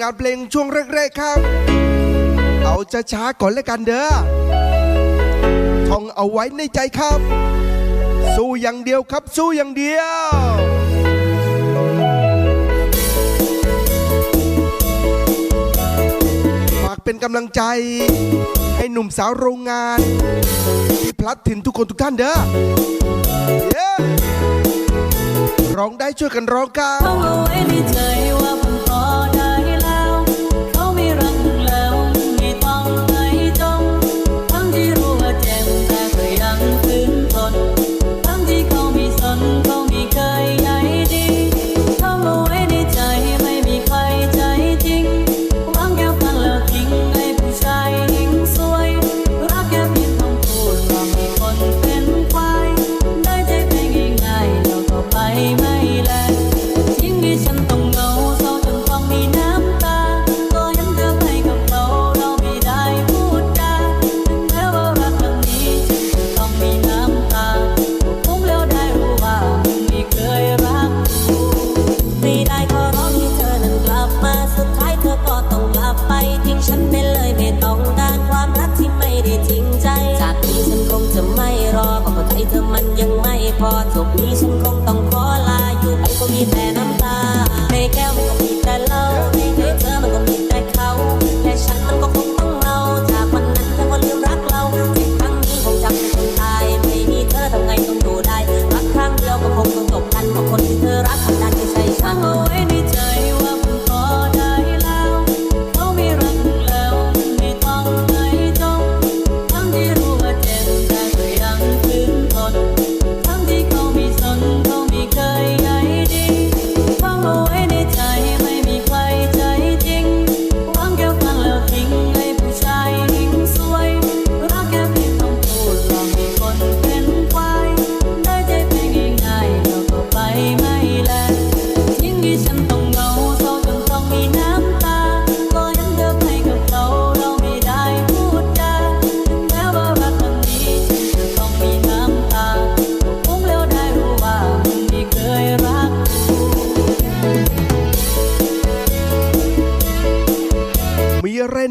งานเพลงช่วงแรกๆครับ เอาช้าก่อนแล้วกันเด้อท่องเอาไว้ในใจครับ สู้อย่างเดียวครับสู้อย่างเดียวฝากเป็นกำลังใจ ให้หนุ่มสาวโรงงาน ที่พลัดถิ่นทุกคนทุกท่านเด้อ yeah! ร้องได้ช่วยกันร้องกัน ยังไม่พอจบนี้ฉันคงต้องขอลาอยู่ไปก็มีแต่น้ำตาในแก้วมันก็มีแต่เหล้าในเธอมันก็มีแต่เขาและฉันมันก็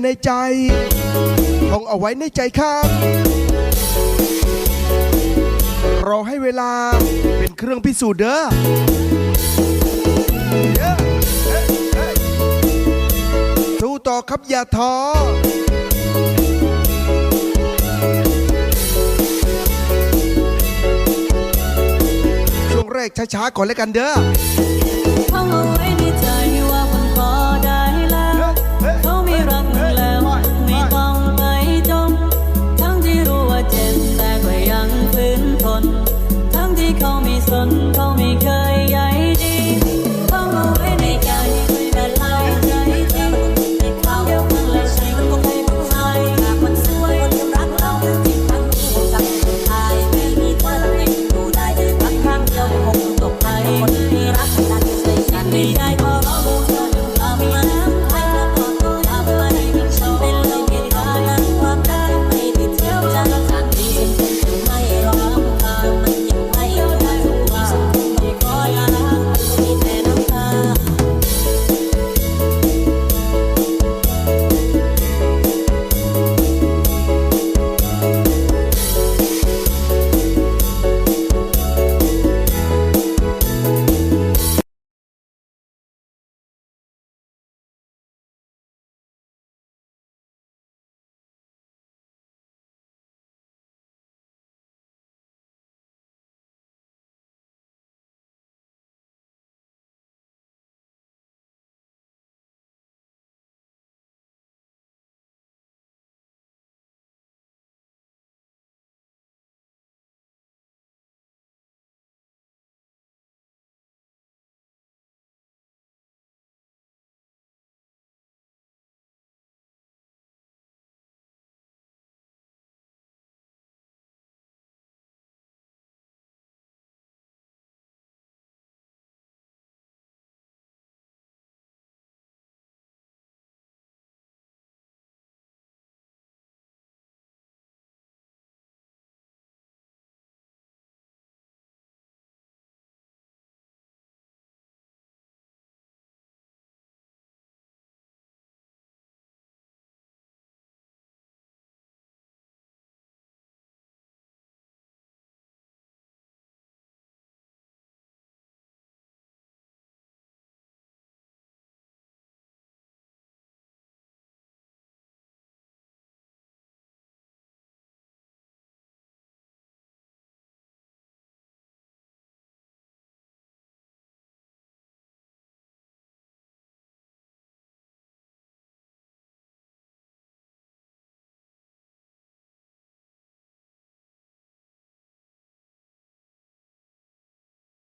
ในใจท่องเอาไว้ในใจครับ รอให้เวลาเป็นเครื่องพิสูจน์เด้อสู้ต่อครับอย่าท้อช่วงแรกช้าๆก่อนแล้วกันเด้อ